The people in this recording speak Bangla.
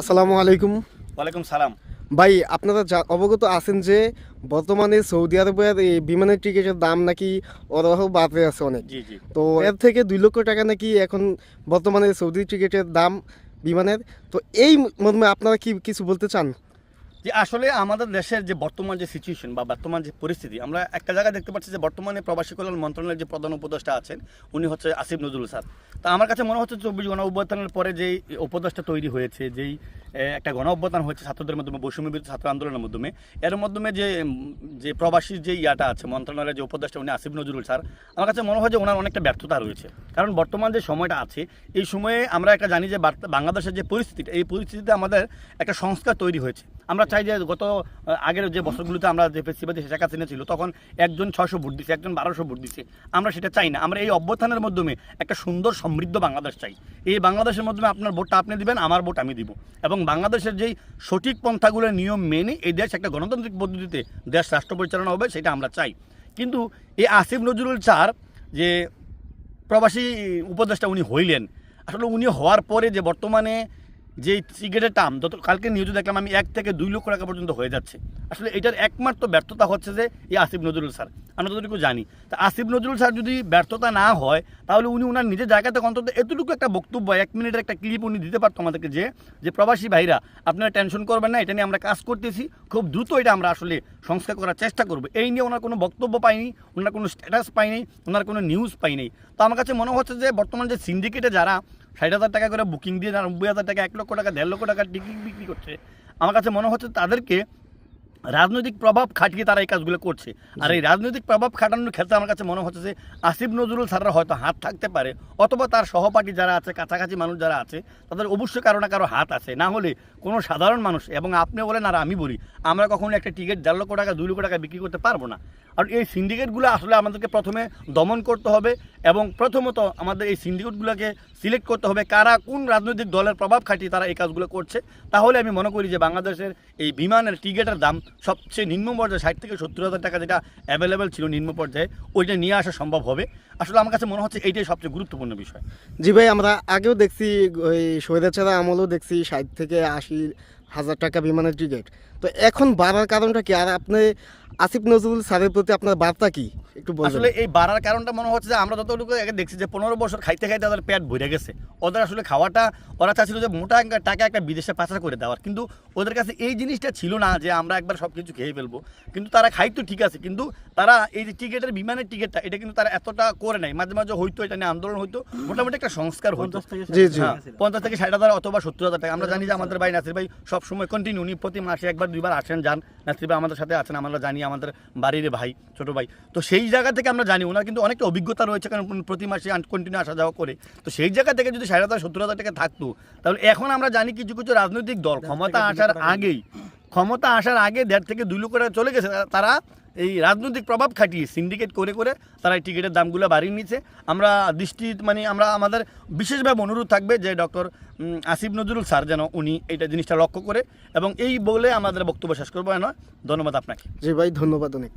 আসসালামু আলাইকুম। ওয়ালাইকুম সালাম। ভাই আপনারা যা অবগত আছেন যে বর্তমানে সৌদি আরবের এই বিমানের টিকিটের দাম নাকি অরহ বাড়তে আছে অনেক। জি জি। তো এর থেকে দুই লক্ষ টাকা নাকি এখন বর্তমানে সৌদি টিকিটের দাম বিমানের। তো এই মর্মে আপনারা কি কিছু বলতে চান? যে আসলে আমাদের দেশের যে বর্তমান যে সিচুয়েশন বা বর্তমান যে পরিস্থিতি, আমরা একটা জায়গায় দেখতে পাচ্ছি যে বর্তমানে প্রবাসী কল্যাণ মন্ত্রণালয়ের যে প্রধান উপদেষ্টা আছেন, উনি হচ্ছে আসিফ নজরুল স্যার। তা আমার কাছে মনে হচ্ছে চব্বিশ গণ পরে যেই উপদেষ্টা তৈরি হয়েছে, যেই একটা গণ অভ্যুত্থান হয়েছে ছাত্রদের মাধ্যমে বৈষম্য বিরোধী ছাত্র আন্দোলনের মাধ্যমে, এর মাধ্যমে যে যে প্রবাসী যে ইয়াটা আছে, মন্ত্রণালয়ের যে উপদেষ্টা উনি আসিফ নজরুল স্যার, আমার কাছে মনে হয় যে ওনার অনেকটা ব্যর্থতা রয়েছে। কারণ বর্তমান যে সময়টা আছে, এই সময়ে আমরা একটা জানি যে বাংলাদেশের যে পরিস্থিতি, এই পরিস্থিতিতে আমাদের একটা সংস্কার তৈরি হয়েছে। আমরা চাই যে গত আগের যে বছরগুলোতে আমরা যে ফেস্টিভালে শেখ হাসিনা ছিল তখন একজন ছয়শো ভোট দিচ্ছে একজন বারোশো ভোট দিচ্ছে আমরা সেটা চাই না। আমরা এই অভ্যুত্থানের মাধ্যমে একটা সুন্দর সমৃদ্ধ বাংলাদেশ চাই। এই বাংলাদেশের মাধ্যমে আপনার ভোটটা আপনি দিবেন, আমার ভোট আমি দিব। এবং বাংলাদেশের যেই সঠিক পন্থাগুলোর নিয়ম মেনে এই দেশ একটা গণতান্ত্রিক পদ্ধতিতে দেশ রাষ্ট্র পরিচালনা হবে, সেটা আমরা চাই। কিন্তু এই আসিফ নজরুল চার যে প্রবাসী উপদেষ্টা উনি হইলেন, আসলে উনি হওয়ার পরে যে বর্তমানে যে টিকিটের দাম যত কালকে নিউজে দেখলাম আমি এক থেকে দুই লক্ষ টাকা পর্যন্ত হয়ে যাচ্ছে। আসলে এটার একমাত্র ব্যর্থতা হচ্ছে যে, এই আসিফ নজরুল স্যার। আমরা যতটুকু জানি। তা আসিফ নজরুল স্যার যদি ব্যর্থতা না হয়, তাহলে উনি ওনার নিজের জায়গা থেকে অন্তত এতটুকু একটা বক্তব্য, এক মিনিটের একটা ক্লিপ উনি দিতে পারতো আমাদেরকে যে যে প্রবাসী ভাইরা, আপনারা টেনশন করবেন না, এটা নিয়ে আমরা কাজ করতেছি। খুব দ্রুত এটা আমরা আসলে সংস্কার করার চেষ্টা করব। এই নিয়ে ওনার কোনো বক্তব্য পাইনি, ওনার কোনো স্ট্যাটাস পাইনি, ওনার কোনো নিউজ পাইনি। তো আমার কাছে মনে হচ্ছে যে, বর্তমান যে সিন্ডিকেটে যারা ষাট হাজার টাকা করে বুকিং দিয়ে নব্বই হাজার টাকা, এক লক্ষ টাকা, দেড় লক্ষ টাকা টিকিট বিক্রি করছে। আমার কাছে মনে হচ্ছে তাদেরকে রাজনৈতিক প্রভাব খাটিয়ে তারা এই কাজগুলো করছে। আর এই রাজনৈতিক প্রভাব খাটানোর ক্ষেত্রে আমার কাছে মনে হচ্ছে যে আসিফ নজরুল স্যাররা হয়তো হাত থাকতে পারে অথবা তার সহপাঠী যারা আছে কাছাকাছি মানুষ যারা আছে তাদের অবশ্যই কারও না কারও হাত আছে। না হলে কোনো সাধারণ মানুষ এবং আপনি বলেন আর আমি বলি আমরা কখনো একটা টিকিট দেড় লক্ষ টাকা দুই লক্ষ টাকা বিক্রি করতে পারব না। আর এই সিন্ডিকেটগুলো আসলে আমাদেরকে প্রথমে দমন করতে হবে এবং প্রথমত আমাদের এই সিন্ডিকেটগুলোকে সিলেক্ট করতে হবে কারা কোন রাজনৈতিক দলের প্রভাব খাটিয়ে তারা এই কাজগুলো করছে। তাহলে আমি মনে করি যে বাংলাদেশের এই বিমানের টিকিটের দাম সবচেয়ে নিম্ন পর্যায়ে ষাট থেকে সত্তর হাজার টাকা যেটা অ্যাভেলেবেল ছিল নিম্ন পর্যায়ে, ওইটা নিয়ে আসা সম্ভব হবে। আসলে আমার কাছে মনে হচ্ছে এইটাই সবচেয়ে গুরুত্বপূর্ণ বিষয়। জি ভাই, আমরা আগেও দেখছি, ওই স্বৈরাচারা আমলেও দেখছি ষাট থেকে আশি হাজার টাকা বিমানের টিকিট তো এখন বাড়ার কারণটা কি? আর আপনি আসিফ নজরুল স্যারের প্রতি আপনার বার্তা কি? একটু আসলে এই বাড়ার কারণটা মনে হচ্ছে যে আমরা যতটুকু আগে দেখছি যে পনেরো বছর খাইতে খাইতে তাদের পেট ভরে গেছে। ওদের আসলে খাওয়াটা ওরা চাচ্ছিল যে মোটা একটা টাকা একটা বিদেশে পাচার করে দেওয়ার। কিন্তু ওদের কাছে এই জিনিসটা ছিল না যে আমরা একবার সব কিছু খেয়ে ফেলব। কিন্তু তারা খাইতো ঠিক আছে কিন্তু তারা এই যে টিকিটের বিমানের টিকিটটা এটা কিন্তু তারা এতটা করে নাই। মাঝে মাঝে হইতো এটা নিয়ে আন্দোলন হইতো। মোটামুটি একটা সংস্কার হ্যাঁ, পঞ্চাশ থেকে ষাট হাজার অথবা সত্তর হাজার টাকা। আমরা জানি যে আমাদের ভাই নাসির ভাই সবসময় কন্টিনিউ উনি প্রতি মাসে একবার দুইবার আসেন যান। নাসির ভাই আমাদের সাথে আছেন আমরা জানি আমাদের বাড়ির ভাই ছোট ভাই। তো সেই জায়গা থেকে আমরা জানি ওনার কিন্তু অনেকটা অভিজ্ঞতা রয়েছে কারণ প্রতি মাসে কন্টিনিউ আসা যাওয়া করে। তো সেই জায়গা থেকে যদি ষাট হাজার সত্তর হাজার টাকা থাকতো তাহলে এখন আমরা জানি কিছু কিছু রাজনৈতিক দল ক্ষমতা আসার আগেই ক্ষমতা আসার আগে দেড় থেকে দুই লক্ষ টাকা চলে গেছে তারা এই রাজনৈতিক প্রভাব খাটিয়ে সিন্ডিকেট করে করে তারা এই টিকিটের দামগুলো বাড়িয়ে নিচ্ছে আমরা দৃষ্টি মানে আমরা আমাদের বিশেষভাবে অনুরোধ থাকবে যে ডক্টর আসিফ নজরুল স্যার যেন উনি এইটা জিনিসটা লক্ষ্য করে এবং এই বলে আমাদের বক্তব্য শেষ করব না ধন্যবাদ আপনাকে। জি ভাই ধন্যবাদ অনেক।